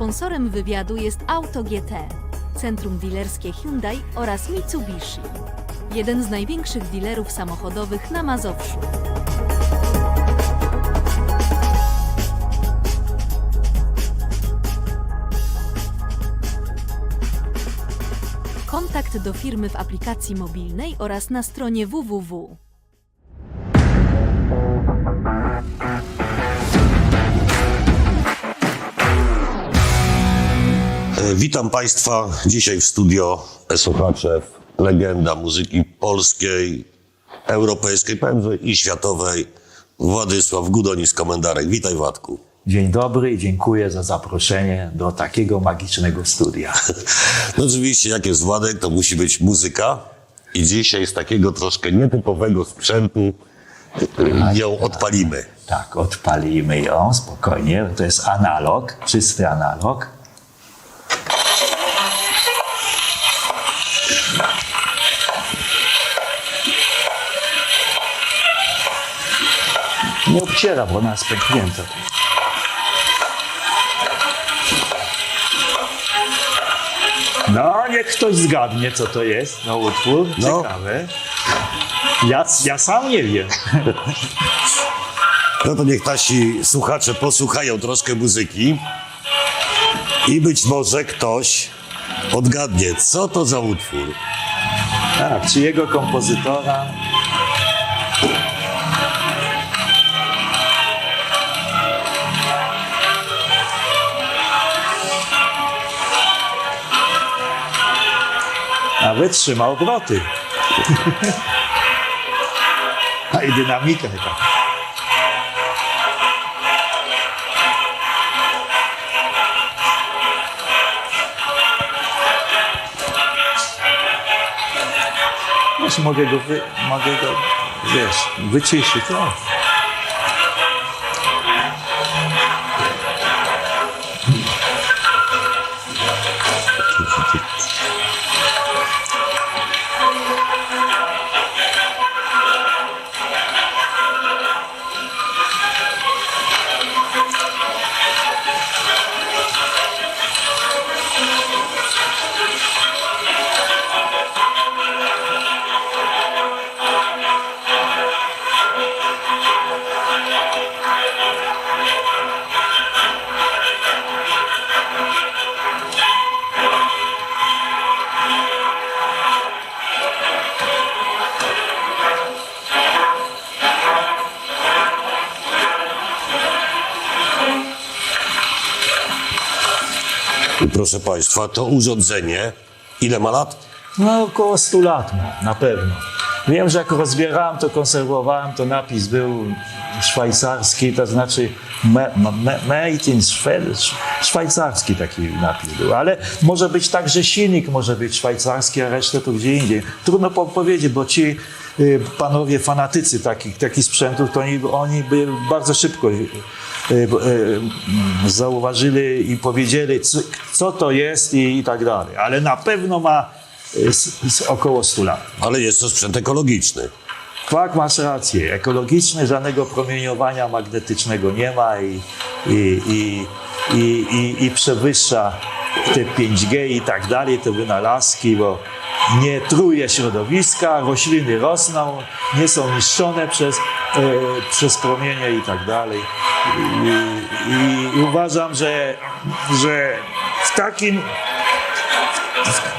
Sponsorem wywiadu jest Auto GT, centrum dilerskie Hyundai oraz Mitsubishi. Jeden z największych dilerów samochodowych na Mazowszu. Kontakt do firmy w aplikacji mobilnej oraz na stronie www. Witam Państwa dzisiaj w studio słuchacze, legenda muzyki polskiej, europejskiej, że i światowej, Władysław Gudonis Komendarek. Witaj Władku. Dzień dobry i dziękuję za zaproszenie do takiego magicznego studia. No oczywiście, jak jest Władek, to musi być muzyka i dzisiaj z takiego troszkę nietypowego sprzętu e, ją odpalimy. Tak, odpalimy ją spokojnie. To jest analog, czysty analog. Nie obciera, bo ona jest pęknięta. No, niech ktoś zgadnie, co to jest na utwór. No. Ciekawe. Ja, ja sam nie wiem. No to niech nasi słuchacze posłuchają troszkę muzyki i być może ktoś odgadnie, co to za utwór. Tak, czy jego kompozytora? Trzyma obroty. A i dynamika chyba. Wiesz, mogę go, wy, mogę go, wiesz, wyciszyć. No. Proszę Państwa, to urządzenie, ile ma lat? No około 100 lat ma, na pewno. Wiem, że jak rozbierałem, to konserwowałem, to napis był szwajcarski, to znaczy made in szwajcarski taki napis był, ale może być tak, że silnik może być szwajcarski, a resztę to gdzie indziej. Trudno po- powiedzieć, bo ci y, panowie fanatycy takich, takich sprzętów, to oni, oni by bardzo szybko zauważyli i powiedzieli, co, to jest i, i tak dalej. Ale na pewno ma y, około 100 lat. Ale jest to sprzęt ekologiczny. Tak, masz rację. Ekologiczny, żadnego promieniowania magnetycznego nie ma i, i, i, i, i, przewyższa te 5G i tak dalej, te wynalazki, bo nie truje środowiska, rośliny rosną, nie są niszczone przez, przez promienie i tak dalej. I, i, uważam, że, że w takim,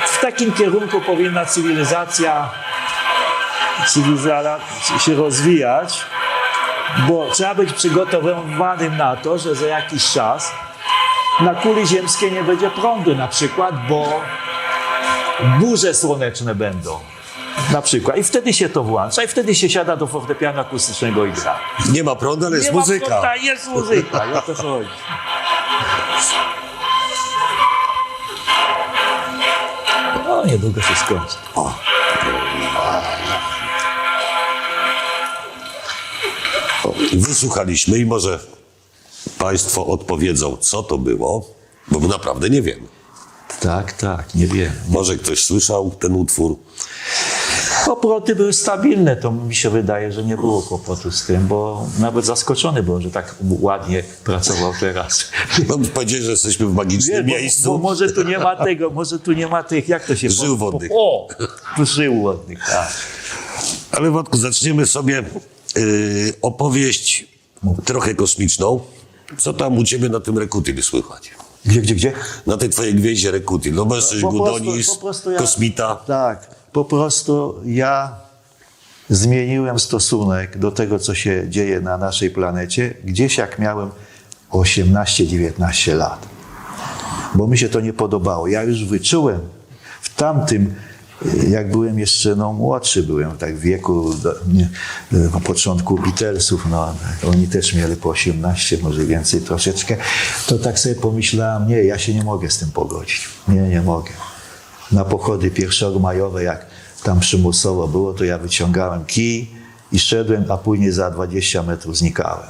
w takim kierunku powinna cywilizacja cywilizacja się rozwijać, bo trzeba być przygotowanym na to, że za jakiś czas na kuli ziemskiej nie będzie prądu na przykład, bo burze słoneczne będą. Na przykład. I wtedy się to włącza i wtedy się siada do fortepianu akustycznego i gra. Nie ma prądu, ale jest Nie ma muzyka. prąda, jest muzyka. I o to chodzi. No, niedługo się skończy. O, Wysłuchaliśmy i może Państwo odpowiedzą, co to było, bo naprawdę nie wiem. Tak, tak, nie wiem. Może ktoś słyszał ten utwór. Obroty były stabilne, to mi się wydaje, że nie było kłopotu z tym, bo nawet zaskoczony byłem, że tak ładnie pracował teraz. No, powiedziałeś, że jesteśmy w magicznym bo, miejscu. bo może tu nie ma tego, może tu nie ma tych, jak to się... Żył po- po- wodnych. O, tu żył wodnych, tak. Ale Władku, zaczniemy sobie yy, opowieść trochę kosmiczną. Co tam u ciebie na tym Rekutyl słychać? Gdzie, gdzie, gdzie? Na tej twojej gwieździe Rekutyl. No bo jesteś Po prostu- Gudonis, po prostu ja- kosmita. Tak, po prostu ja zmieniłem stosunek do tego, co się dzieje na naszej planecie, gdzieś jak miałem 18-19 lat. Bo mi się to nie podobało. Ja już wyczułem w tamtym, jak byłem jeszcze no, młodszy, byłem tak w wieku do, nie, na początku Beatlesów, no, oni też mieli po 18, może więcej troszeczkę, to tak sobie pomyślałem, nie, ja się nie mogę z tym pogodzić. Nie, nie mogę na pochody pierwszomajowe, jak tam przymusowo było, to ja wyciągałem kij i szedłem, a później za 20 metrów znikałem.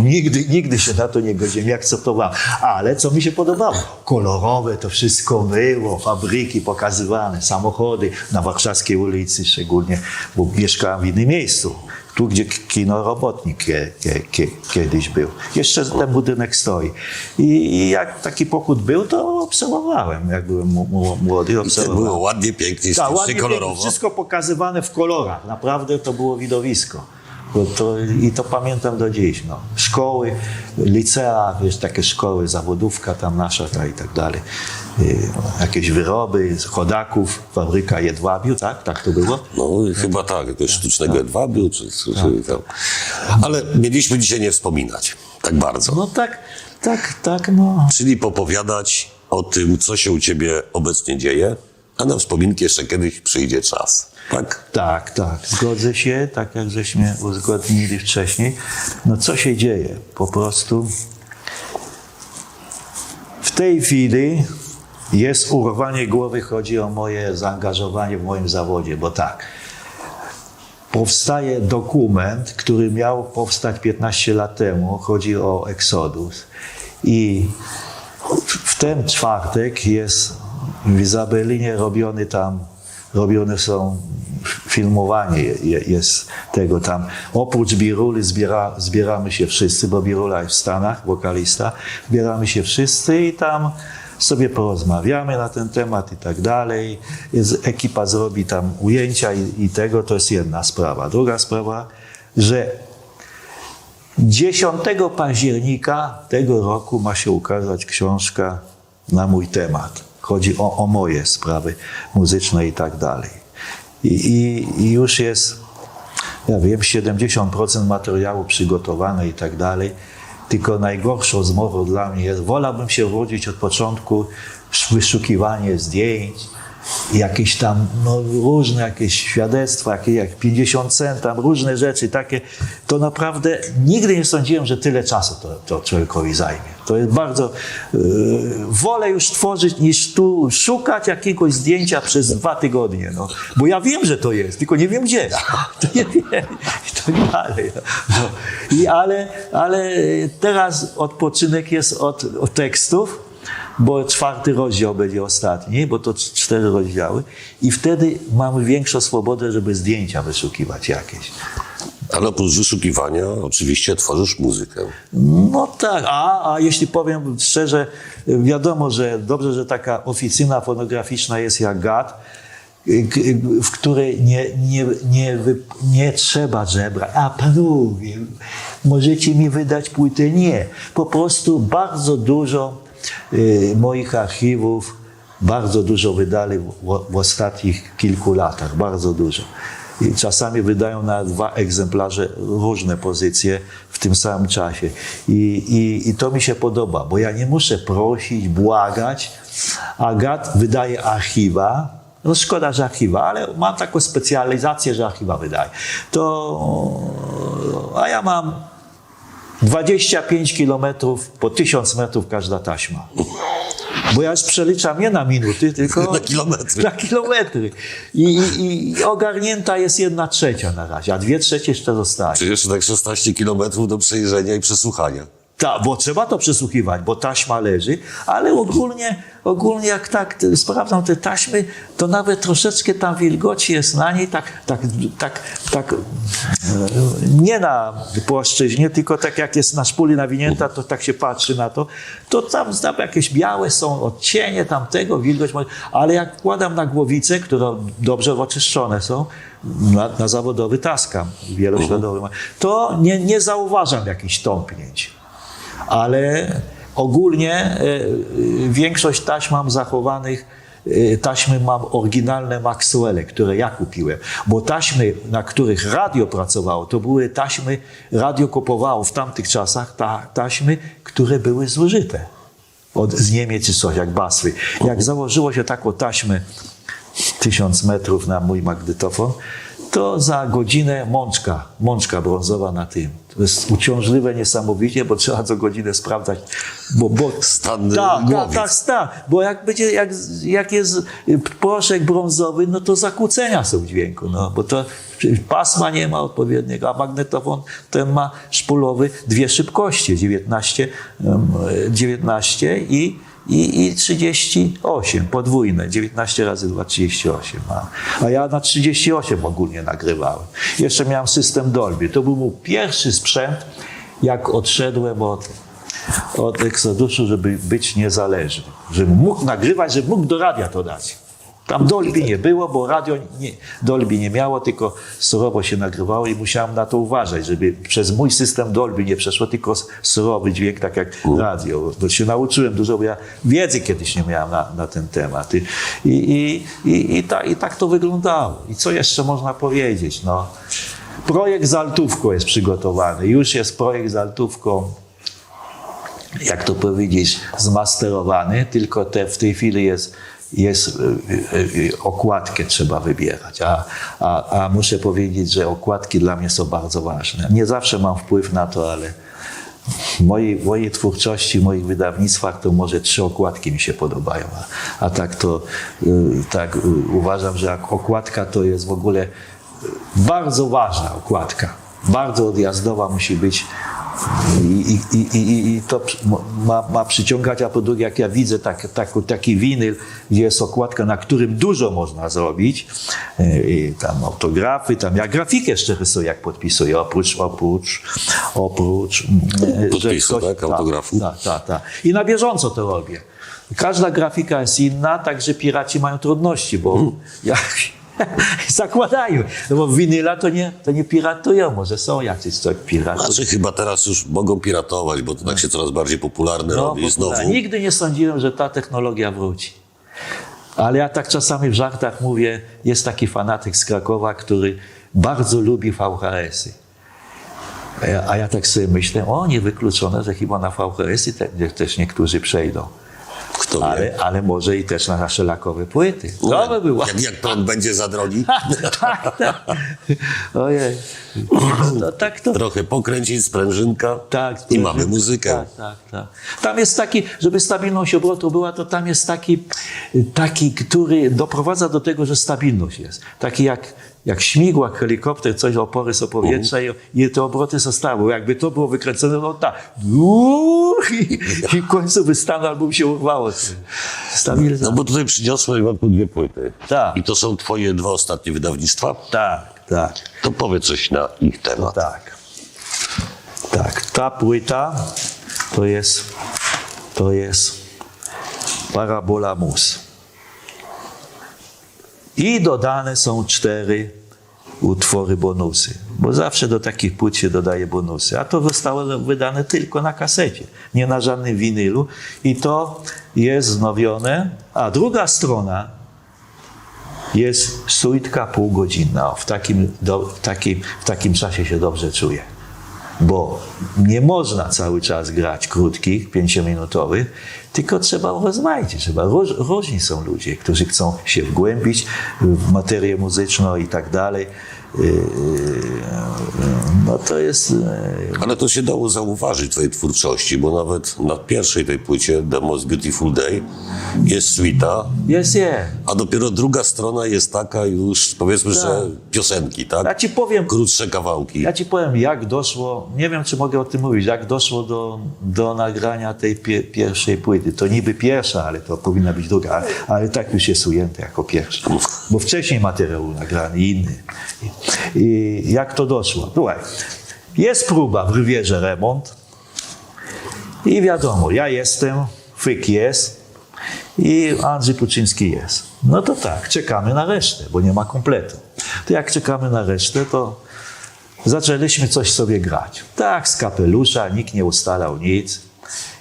Nigdy, nigdy się na to nie godziłem, nie akceptowałem. Ale co mi się podobało? Kolorowe to wszystko było, fabryki pokazywane, samochody na warszawskiej ulicy szczególnie, bo mieszkałem w innym miejscu. Tu, gdzie kino robotnik kie, kie, kie, kiedyś był. Jeszcze ten budynek stoi. I, jak taki pochód był, to obserwowałem. Jak byłem młody, To obserwowałem. było ładnie, pięknie, stycznie, ładnie, kolorowo. pięknie, wszystko pokazywane w kolorach. Naprawdę to było widowisko. To, I to pamiętam do dziś. No. Szkoły, licea, wiesz, takie szkoły, zawodówka tam nasza ta i tak dalej. Y, jakieś wyroby z chodaków, fabryka jedwabiu, tak? Tak to było? No chyba tak, jakiegoś sztucznego jedwabiu, czy, czy, czy tam. Ale mieliśmy dzisiaj nie wspominać tak bardzo. No tak, tak, tak, no. Czyli popowiadać o tym, co się u ciebie obecnie dzieje, a na wspominki jeszcze kiedyś przyjdzie czas. Tak? Tak, tak, zgodzę się, tak jak żeśmy uzgodnili wcześniej. No co się dzieje? Po prostu w tej chwili jest urwanie głowy, chodzi o moje zaangażowanie w moim zawodzie, bo tak, powstaje dokument, który miał powstać 15 lat temu, chodzi o Exodus i w ten czwartek jest w Izabelinie robiony tam, robione są filmowanie je- jest tego tam. Oprócz Biruly zbiera, zbieramy się wszyscy, bo Birula jest w Stanach, wokalista, zbieramy się wszyscy i tam sobie porozmawiamy na ten temat i tak dalej. Ekipa zrobi tam ujęcia i, i tego, to jest jedna sprawa. Druga sprawa, że 10 października tego roku ma się ukazać książka na mój temat. Chodzi o, o moje sprawy muzyczne i tak dalej. I, i, I już jest, ja wiem, 70% materiału przygotowane i tak dalej. Tylko najgorszą zmową dla mnie jest, wolałbym się wrócić od początku, wyszukiwanie zdjęć, jakieś tam no, różne jakieś świadectwa, jakieś jak 50 cent, tam różne rzeczy takie, to naprawdę nigdy nie sądziłem, że tyle czasu to, to człowiekowi zajmie. To jest bardzo, yy, wolę już tworzyć niż tu szukać jakiegoś zdjęcia przez dwa tygodnie, no. bo ja wiem, że to jest, tylko nie wiem gdzie. To nie wiem i tak dalej. No. I ale, ale teraz odpoczynek jest od, od tekstów, bo czwarty rozdział będzie ostatni, bo to cztery rozdziały i wtedy mamy większą swobodę, żeby zdjęcia wyszukiwać jakieś. Ale oprócz wyszukiwania oczywiście tworzysz muzykę. No tak, a, a jeśli powiem szczerze, wiadomo, że dobrze, że taka oficyna fonograficzna jest jak GAT, w której nie, nie, nie, nie trzeba żebra. A panowie, możecie mi wydać płytę? Nie. Po prostu bardzo dużo y, moich archiwów, bardzo dużo wydali w, w ostatnich kilku latach, bardzo dużo. I czasami wydają na dwa egzemplarze różne pozycje w tym samym czasie. I, i, I to mi się podoba, bo ja nie muszę prosić, błagać. Agat wydaje archiwa. No szkoda, że archiwa, ale mam taką specjalizację, że archiwa wydaje. To, a ja mam 25 kilometrów po 1000 metrów każda taśma. Bo ja już przeliczam nie na minuty, tylko Na kilometry. Na kilometry. I, i, I ogarnięta jest jedna trzecia na razie, a dwie trzecie jeszcze zostaje. Czy jeszcze tak 16 kilometrów do przejrzenia i przesłuchania. Ta, bo trzeba to przesłuchiwać, bo taśma leży, ale ogólnie, ogólnie jak tak sprawdzam te taśmy, to nawet troszeczkę tam wilgoci jest na niej, tak, tak, tak, tak e, nie na płaszczyźnie, tylko tak jak jest na szpuli nawinięta, to tak się patrzy na to, to tam, tam jakieś białe są odcienie tamtego, wilgoć, ale jak wkładam na głowicę, które dobrze oczyszczone są, na, na zawodowy taskam wielośladowy, to nie, nie zauważam jakichś tąpnięć. Ale ogólnie e, e, większość taśm mam zachowanych, e, taśmy mam oryginalne Maxwelle, które ja kupiłem, bo taśmy, na których radio pracowało, to były taśmy, radio kupowało w tamtych czasach ta, taśmy, które były zużyte od, z Niemiec czy coś, jak baswy. Jak założyło się taką taśmę tysiąc metrów na mój magnetofon, to za godzinę mączka, mączka brązowa na tym. To jest uciążliwe niesamowicie, bo trzeba co godzinę sprawdzać, bo, bo Stan tak, tak, głowic. tak, tak, bo jak będzie, jak, jak jest proszek brązowy, no to zakłócenia są w dźwięku, no, bo to pasma nie ma odpowiedniego, a magnetofon ten ma szpulowy dwie szybkości, 19, em, 19 i, i, i 38, podwójne, 19 razy 2, 38. A, a ja na 38 ogólnie nagrywałem. Jeszcze miałem system Dolby. To był mój pierwszy sprzęt, jak odszedłem od, od Exoduszu, żeby być niezależny. Żebym mógł nagrywać, żebym mógł do radia to dać. Tam Dolby nie było, bo radio nie, Dolby nie miało, tylko surowo się nagrywało i musiałem na to uważać, żeby przez mój system Dolby nie przeszło tylko surowy dźwięk, tak jak radio. Bo się nauczyłem dużo, bo ja wiedzy kiedyś nie miałem na, na ten temat. I, i, i, i, ta, I tak to wyglądało. I co jeszcze można powiedzieć? No, projekt z altówką jest przygotowany. Już jest projekt z altówką jak to powiedzieć, zmasterowany, tylko te, w tej chwili jest, jest y, y, y, okładkę trzeba wybierać. A, a, a muszę powiedzieć, że okładki dla mnie są bardzo ważne. Nie zawsze mam wpływ na to, ale w mojej, w mojej twórczości, w moich wydawnictwach to może trzy okładki mi się podobają. A, a tak to y, tak, y, uważam, że okładka to jest w ogóle bardzo ważna okładka. Bardzo odjazdowa musi być i, i, i, i- to ma, ma przyciągać, a po drugie, jak ja widzę tak, tak, taki winyl, gdzie jest okładka, na którym dużo można zrobić, e, i tam autografy, tam ja grafikę jeszcze rysuję, jak podpisuję, oprócz, oprócz, oprócz e, Podpisu, ktoś- tak? Autografu? Tak, tak, tak. I na bieżąco to robię. Każda grafika jest inna, także piraci mają trudności, bo Hmm. jak zakładają, no bo winyla to nie, to nie piratują, może są jacyś coś piratów. Znaczy chyba teraz już mogą piratować, bo to tak się coraz bardziej popularne No, robi bo znowu. Nigdy nie sądziłem, że ta technologia wróci. Ale ja tak czasami w żartach mówię, jest taki fanatyk z Krakowa, który bardzo lubi VHS-y. A ja, a ja tak sobie myślę, o niewykluczone, że chyba na VHS-y te, też niektórzy przejdą. Kto wie? Ale, ale może i też na nasze lakowe płyty. To by było. Jak, jak prąd będzie za drogi, tak, tak. Ojej. No, tak to. trochę pokręcić, sprężynka Tak, i mamy muzykę. Tak, tak, tak. Tam jest taki, żeby stabilność obrotu była, to tam jest taki, taki, który doprowadza do tego, że stabilność jest. Taki jak, jak śmigłak, helikopter, coś opory są powietrza i, i te obroty zostały. Jakby to było wykręcone, no tak. I, I w końcu by stanął albo by się urwało. Stabilizacja. No bo tutaj przyniosłem wam dwie płyty. Tak. I to są twoje dwa ostatnie wydawnictwa. Tak, tak. To powiedz coś na ich temat. Tak. Tak, ta płyta to jest, to jest Parabola Mus. I dodane są cztery utwory bonusy, bo zawsze do takich płyt się dodaje bonusy, a to zostało wydane tylko na kasecie, nie na żadnym winylu i to jest wznowione, a druga strona jest suitka półgodzinna. W takim, do, w, takim, w takim czasie się dobrze czuję. Bo nie można cały czas grać krótkich, pięciominutowych, tylko trzeba rozmaicie. Trzeba, róż, różni są ludzie, którzy chcą się wgłębić w materię muzyczną i tak dalej. Y, no to jest y, Ale to się dało zauważyć w twojej twórczości, bo nawet na pierwszej tej płycie, The Most Beautiful Day, jest suita, jest, jest. a dopiero druga strona jest taka już, powiedzmy, że piosenki, tak? Ja ci powiem, Krótsze kawałki. Ja ci powiem, jak doszło, nie wiem, czy mogę o tym mówić, jak doszło do, do nagrania tej pie, pierwszej płyty. To niby pierwsza, ale to powinna być druga, ale, ale tak już jest ujęte jako pierwsza. Bo wcześniej materiał nagrany, inny. I, jak to doszło? Słuchaj, jest próba w Rywierze remont i wiadomo, ja jestem, Fyk jest i Andrzej Puczyński jest. No to tak, czekamy na resztę, bo nie ma kompletu. To jak czekamy na resztę, to zaczęliśmy coś sobie grać. Tak, z kapelusza, nikt nie ustalał nic.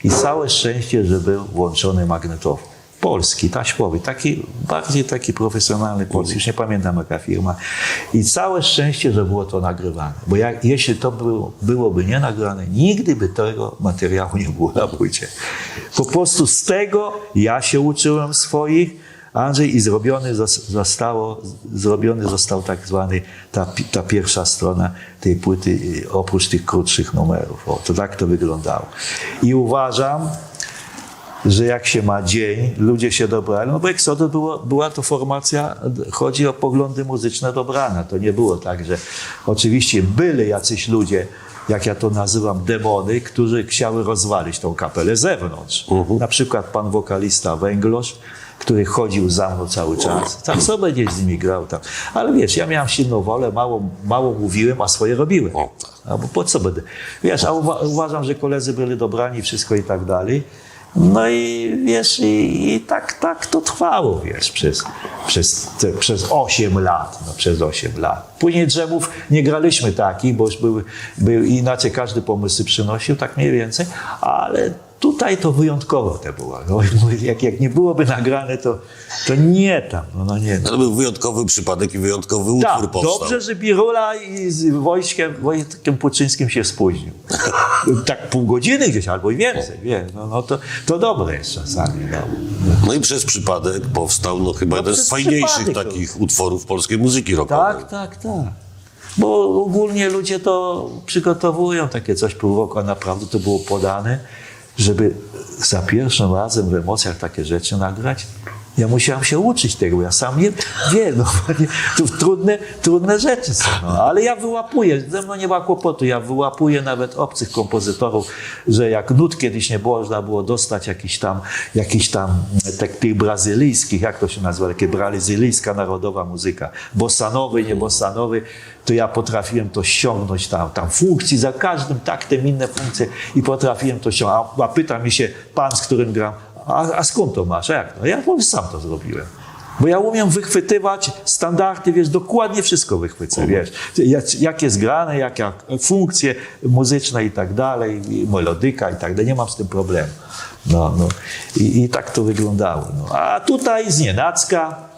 I całe szczęście, że był włączony magnetofon. Polski, taśmowy, taki, bardziej taki profesjonalny polski, już nie pamiętam jaka firma. I całe szczęście, że było to nagrywane. Bo jak, jeśli to było, byłoby nie nagrane, nigdy by tego materiału nie było na płycie. Po prostu z tego ja się uczyłem swoich, Andrzej i zrobiony zos- zostało, zrobiony został tak zwany, ta, ta pierwsza strona tej płyty, y, oprócz tych krótszych numerów. O, to tak to wyglądało. I uważam, że jak się ma dzień, ludzie się dobrali, no bo Exodus było, była to formacja, chodzi o poglądy muzyczne dobrana. To nie było tak, że oczywiście byli jacyś ludzie, jak ja to nazywam, demony, którzy chciały rozwalić tą kapelę z zewnątrz. Na przykład pan wokalista Węglosz, który chodził za mną cały czas. Tak co będzie z nimi grał tam. Ale wiesz, ja miałem silną wolę, mało, mało mówiłem, a swoje robiłem. O, tak. A bo po co będę? Wiesz, a uwa- uważam, że koledzy byli dobrani, wszystko i tak dalej. No i wiesz, i, i tak, tak to trwało, wiesz, przez, przez, te, przez 8 lat, no przez 8 lat. Później drzewów nie graliśmy takich, bo już były, były inaczej każdy pomysły przynosił, tak mniej więcej, ale tutaj to wyjątkowo to było. No, jak, jak nie byłoby nagrane, to, to nie tam, no, no nie. To był wyjątkowy przypadek i wyjątkowy utwór Tak, powstał. dobrze, że Birula i z Wojtkiem, Wojtkiem Puczyńskim się spóźnił. tak pół godziny gdzieś albo i więcej, wie, no, no to, to dobre jest czasami. No. No i przez przypadek powstał no, chyba jeden z fajniejszych to- takich utworów polskiej muzyki rockowej. Tak, tak, tak. Bo ogólnie ludzie to przygotowują takie coś pół roku, a naprawdę to było podane, żeby za pierwszym razem w emocjach takie rzeczy nagrać. Ja musiałem się uczyć tego, ja sam nie wiem, no, to trudne, trudne rzeczy są, no, ale ja wyłapuję, ze mną nie ma kłopotu, ja wyłapuję nawet obcych kompozytorów, że jak nut kiedyś nie było, można było dostać jakiś tam, jakiś tam tak, tych brazylijskich, jak to się nazywa, takie brazylijska narodowa muzyka, bossanowy, nie bossanowy, to ja potrafiłem to ściągnąć tam, tam funkcji, za każdym taktem inne funkcje i potrafiłem to ściągnąć. A, a pyta mi się pan, z którym gram, a, a skąd to masz? A jak to? Ja powiem, sam to zrobiłem. Bo ja umiem wychwytywać standardy, wiesz, dokładnie wszystko wychwycę, wiesz. Jak, jak jest grane, jakie funkcje muzyczne i tak dalej, i melodyka i tak dalej, nie mam z tym problemu. No, no. I, I tak to wyglądało. No. A tutaj z nienacka,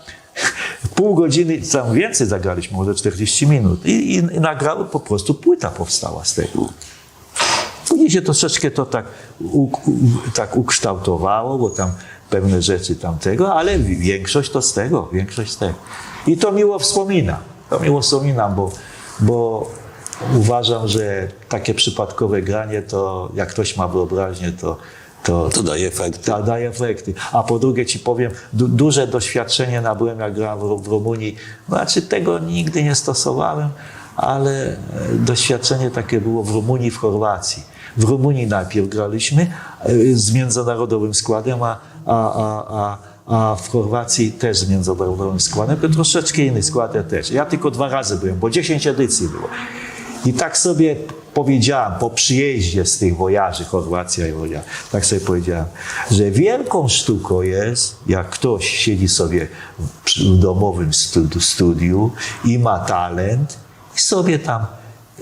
pół godziny, tam więcej zagraliśmy, może 40 minut i, i, i nagrało, po prostu płyta powstała z tego. Później się troszeczkę to tak, u, tak ukształtowało, bo tam pewne rzeczy tamtego, ale większość to z tego, większość z tego. I to miło wspominam, to miło wspominam, bo, bo uważam, że takie przypadkowe granie to, jak ktoś ma wyobraźnię, to, to, To daje efekt. da, daje efekty. A po drugie ci powiem, du, duże doświadczenie nabyłem, jak grałem w, w Rumunii. Znaczy tego nigdy nie stosowałem, ale e, doświadczenie takie było w Rumunii, w Chorwacji. W Rumunii najpierw graliśmy e, z międzynarodowym składem, a, a, a, a, a w Chorwacji też z międzynarodowym składem, tylko troszeczkę inny skład ja też. Ja tylko dwa razy byłem, bo 10 edycji było. I tak sobie powiedziałem po przyjeździe z tych wojaży, Chorwacja i woja, tak sobie powiedziałem, że wielką sztuką jest, jak ktoś siedzi sobie w domowym studiu, studiu i ma talent i sobie tam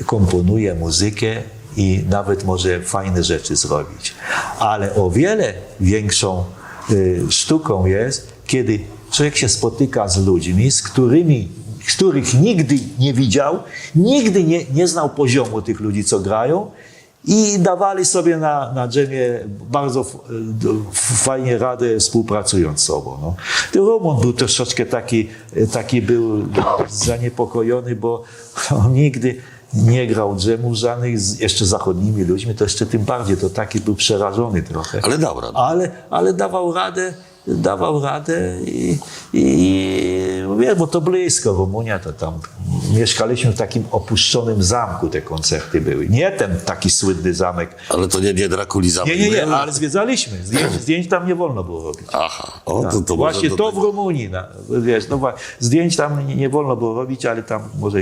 komponuje muzykę i nawet może fajne rzeczy zrobić. Ale o wiele większą y, sztuką jest, kiedy człowiek się spotyka z ludźmi, z którymi których nigdy nie widział, nigdy nie, nie znał poziomu tych ludzi, co grają I dawali sobie na, na dżemie bardzo d- fajnie radę współpracując z sobą. No. Roman był troszeczkę taki, taki był zaniepokojony, bo on nigdy nie grał dżemów żadnych z jeszcze zachodnimi ludźmi, to jeszcze tym bardziej, to taki był przerażony trochę. Ale dał radę. Ale, ale dawał radę, dawał radę i, i wiem, bo to blisko, Rumunia to tam mieszkaliśmy w takim opuszczonym zamku, te koncerty były. Nie ten taki słynny zamek. Ale to nie, nie Drakuli zamek. Nie, nie, nie, ale zwiedzaliśmy. Zdjęć, zdjęć tam nie wolno było robić. Aha, o, to, to Właśnie to do w Rumunii, na, wiesz, no, zdjęć tam nie, nie wolno było robić, ale tam może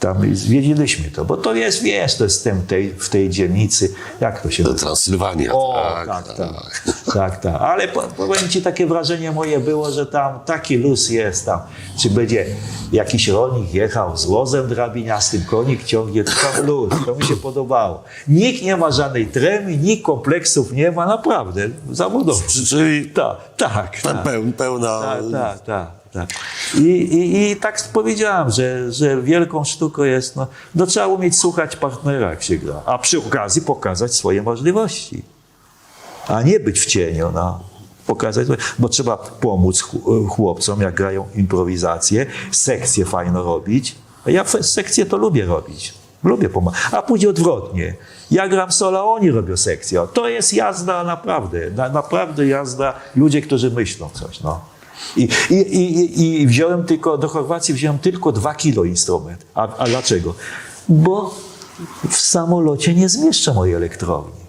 tam zwiedziliśmy to, bo to jest, wiesz, to jest w tej, w tej dzielnicy, jak to się nazywa? Transylwania. O, tak, tak, tak, tak. Ale po- powiem Ci, takie wrażenie moje było, że tam taki luz jest tam. Czy będzie jakiś rolnik jechał z łozem drabiniastym, konik ciągnie, tam luz. To mi się podobało. Nikt nie ma żadnej tremy, nikt kompleksów nie ma, naprawdę, zawodowo. Czy- Czyli Tak, tak, ta tak. peł, pełna... Tak, tak, tak. tak. I, i, I tak powiedziałem, że, że wielką sztuką jest, no, no trzeba umieć słuchać partnera, jak się gra, a przy okazji pokazać swoje możliwości, a nie być w cieniu, no. Pokazać, bo trzeba pomóc chł- chłopcom, jak grają improwizację, sekcję fajno robić. Ja sekcję to lubię robić. Lubię pomagać. A później odwrotnie. Ja gram solo, a oni robią sekcję. To jest jazda naprawdę. Na, naprawdę jazda. Ludzie, którzy myślą coś. No. I, i, i, I wziąłem tylko, do Chorwacji wziąłem tylko dwa kilo instrument. A, a dlaczego? Bo w samolocie nie zmieszczę mojej elektrowni.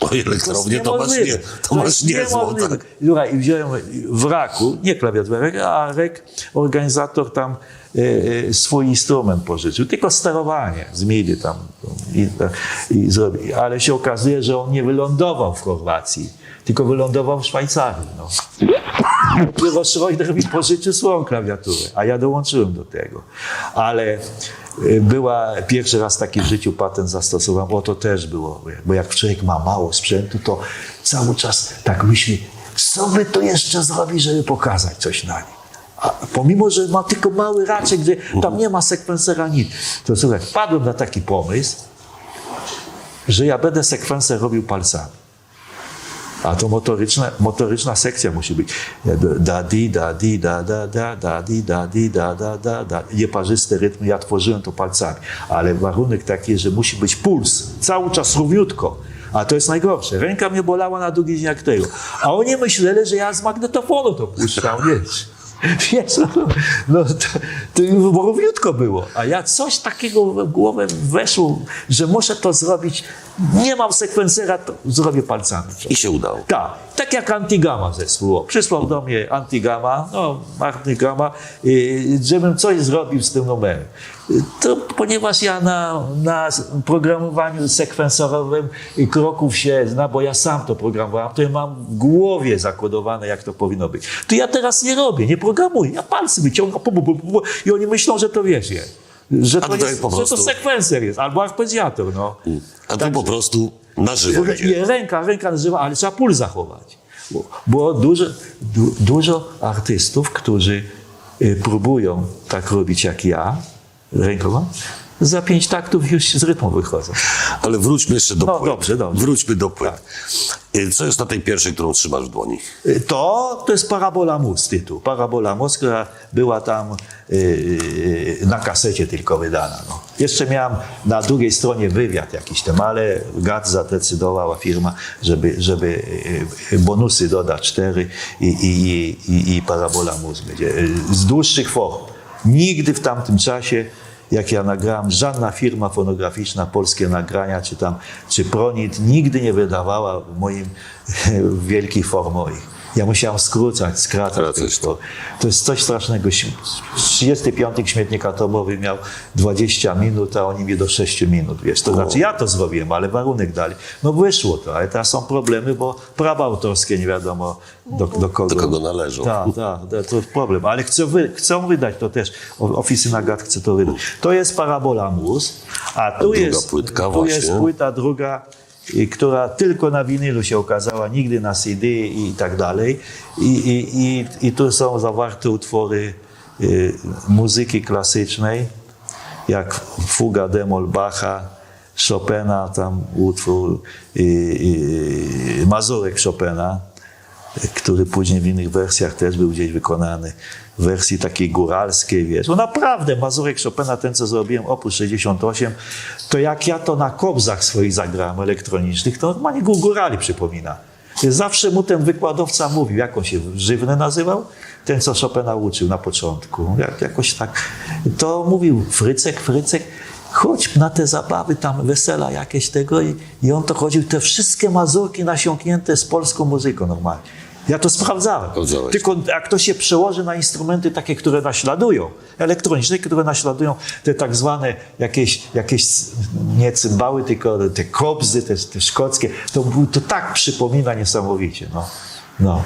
Oj, elektrownię to masz nie, to masz niezłą. Tak. Słuchaj, i wziąłem w raku, nie klawiaturę, a rek, organizator tam e, e, swój instrument pożyczył, tylko sterowanie z MIDI tam i, i zrobił. Ale się okazuje, że on nie wylądował w Chorwacji, tylko wylądował w Szwajcarii. No. Dopiero Schroeder mi pożyczył swoją klawiaturę, a ja dołączyłem do tego. Ale była pierwszy raz taki w życiu patent zastosowałem, bo to też było, bo jak człowiek ma mało sprzętu, to cały czas tak myśli, co by tu jeszcze zrobić, żeby pokazać coś na nim. A pomimo, że ma tylko mały raczek, gdzie tam nie ma sekwensera nic, to słuchaj, wpadłem na taki pomysł, że ja będę sekwenser robił palcami. A to motoryczna, motoryczna sekcja musi być. Da, di, da, di, da, da, da, da, di, da, di, da, da, da, da. Nieparzyste rytmy, ja tworzyłem to palcami. Ale warunek taki, że musi być puls, cały czas równiutko. A to jest najgorsze. Ręka mnie bolała na drugi dzień jak tego. A oni myśleli, że ja z magnetofonu to puszczam, wiesz. Wiesz, no, no to, to równiutko było. A ja coś takiego w głowę weszło, że muszę to zrobić. Nie mam sekwensera, to zrobię palcami. I się udało. Tak, tak jak Antigama zespół. Przysłał do mnie Antigama, no Antigama, yy, żebym coś zrobił z tym numerem. To ponieważ ja na, na programowaniu sekwensorowym kroków się znam, bo ja sam to programowałem, to ja mam w głowie zakodowane, jak to powinno być. To ja teraz nie robię, nie programuję, ja palce wyciągam pu, i oni myślą, że to wiesz, je. Że to, jest, po że to sekwencer jest, albo arpeggiator, no. A tu po prostu na żywo będzie. ręka, ręka nazywa, ale trzeba puls zachować. Bo, bo dużo, du, dużo artystów, którzy y, próbują tak robić jak ja, rękoma, za pięć taktów już z rytmu wychodzą. Ale wróćmy jeszcze do No, płyt. dobrze, dobrze. Wróćmy do płyt. Y, Co jest na tej pierwszej, którą trzymasz w dłoni? Y, To, to jest Parabola Mus tytuł. Parabola Mus, która była tam y, y, na kasecie tylko wydana. No. Jeszcze miałem na drugiej stronie wywiad jakiś tam, ale GAT zadecydowała firma, żeby, żeby bonusy dodać cztery i, i, i, i, Parabola Mus będzie. Z dłuższych form. Nigdy w tamtym czasie jak ja nagrałem, żadna firma fonograficzna, polskie nagrania, czy tam, czy Pronit, nigdy nie wydawała w moim w wielkiej formie. Ja musiałem skrócać, skracać. Skracać to. to jest coś strasznego. Śm- 35 śmietnik atomowy miał 20 minut, a oni mi do 6 minut, wiesz. To znaczy ja to zrobiłem, ale warunek dali. No wyszło to, ale teraz są problemy, bo prawa autorskie nie wiadomo do, do kogo. Do kogo należą. Tak, tak, to- to jest problem. Ale chcą, wy, chcą wydać to też. O- Oficyna GAT chce to wydać. To jest Parabola Mus, a tu druga jest, płytka tu właśnie. jest płyta druga, która tylko na winylu się okazała, nigdy na CD i tak dalej. I, i, i, i tu są zawarte utwory y, muzyki klasycznej, jak Fuga Demol Bacha, Chopina, tam utwór y, y, Mazurek Chopina, który później w innych wersjach też był gdzieś wykonany. W wersji takiej góralskiej, wiesz. No naprawdę, Mazurek Chopina, ten co zrobiłem, opus 68, to jak ja to na kobzach swoich zagrałem elektronicznych, to normalnie go górali przypomina. Zawsze mu ten wykładowca mówił, jak on się żywny nazywał? Ten, co Chopina uczył na początku. Jak, jakoś tak. To mówił Frycek, Frycek, chodź na te zabawy, tam wesela jakieś tego i, i on to chodził, te wszystkie mazurki nasiąknięte z polską muzyką normalnie. Ja to sprawdzałem. Sprawdzałeś. Tylko jak to się przełoży na instrumenty takie, które naśladują, elektroniczne, które naśladują te tak zwane jakieś, jakieś nie cymbały, tylko te kobzy, te, te szkockie, to, to tak przypomina niesamowicie. No. No.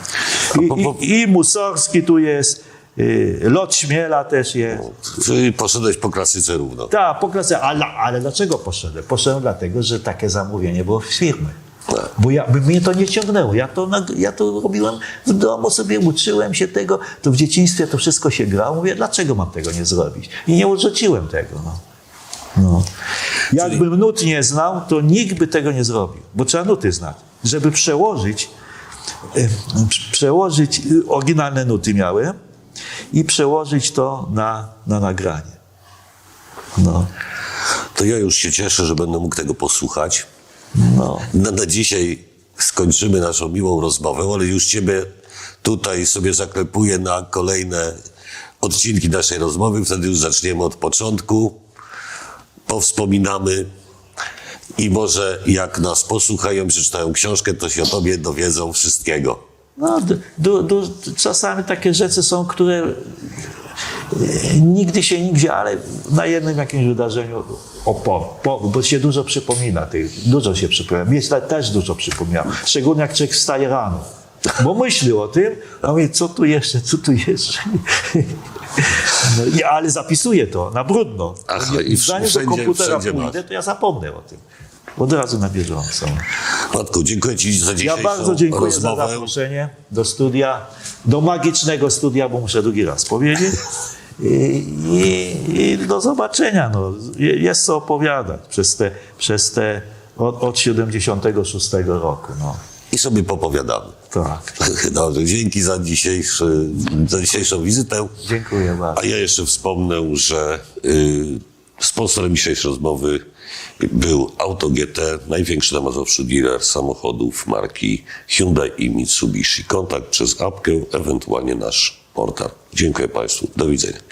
I, i, I Mussorski tu jest, y, Lot Śmiela też jest. Czyli poszedłeś po klasyce równo. Tak, po klasę. Ale, ale dlaczego poszedłem? Poszedłem dlatego, że takie zamówienie było w firmy. Tak. Bo ja, by mnie to nie ciągnęło. Ja to, ja to robiłem w domu, sobie uczyłem się tego. To w dzieciństwie to wszystko się grało. Mówię, dlaczego mam tego nie zrobić? I nie odrzuciłem tego. No. No. Jakbym nut nie znał, to nikt by tego nie zrobił. Bo trzeba nuty znać. Żeby przełożyć, przełożyć, y, oryginalne nuty miałem i przełożyć to na, na nagranie. No. To ja już się cieszę, że będę mógł tego posłuchać. No. Na, na dzisiaj skończymy naszą miłą rozmowę, ale już Ciebie tutaj sobie zaklepuję na kolejne odcinki naszej rozmowy. Wtedy już zaczniemy od początku, powspominamy i może jak nas posłuchają, przeczytają książkę, to się o Tobie dowiedzą wszystkiego. No, du, du, czasami takie rzeczy są, które e, nigdy się nigdzie, ale na jednym jakimś wydarzeniu opo, po, bo się dużo przypomina, tych, dużo się przypomina. Mnie też dużo przypomina, szczególnie jak człowiek wstaje rano. Bo myśli o tym, a mówię, co tu jeszcze, co tu jeszcze. No, i, ale zapisuję to na brudno. Aha, i Zanim wszędzie- do komputera wszędzie pójdę, to ja zapomnę o tym. Od razu na bieżąco. Matku, dziękuję Ci za Ja dzisiejszą bardzo dziękuję za rozmowę. zaproszenie do studia, do magicznego studia, bo muszę drugi raz powiedzieć. I, i, i do zobaczenia. No. Je- Jest co opowiadać przez te, przez te od, od 76 roku. No. I sobie popowiadamy. Tak. Dobrze, dzięki za, dzisiejszy, za dzisiejszą wizytę. Dziękuję bardzo. A ja jeszcze wspomnę, że y, sponsorem dzisiejszej rozmowy był Auto GT, największy na Mazowszu dealer samochodów marki Hyundai i Mitsubishi. Kontakt przez apkę, ewentualnie nasz portal. Dziękuję Państwu. Do widzenia.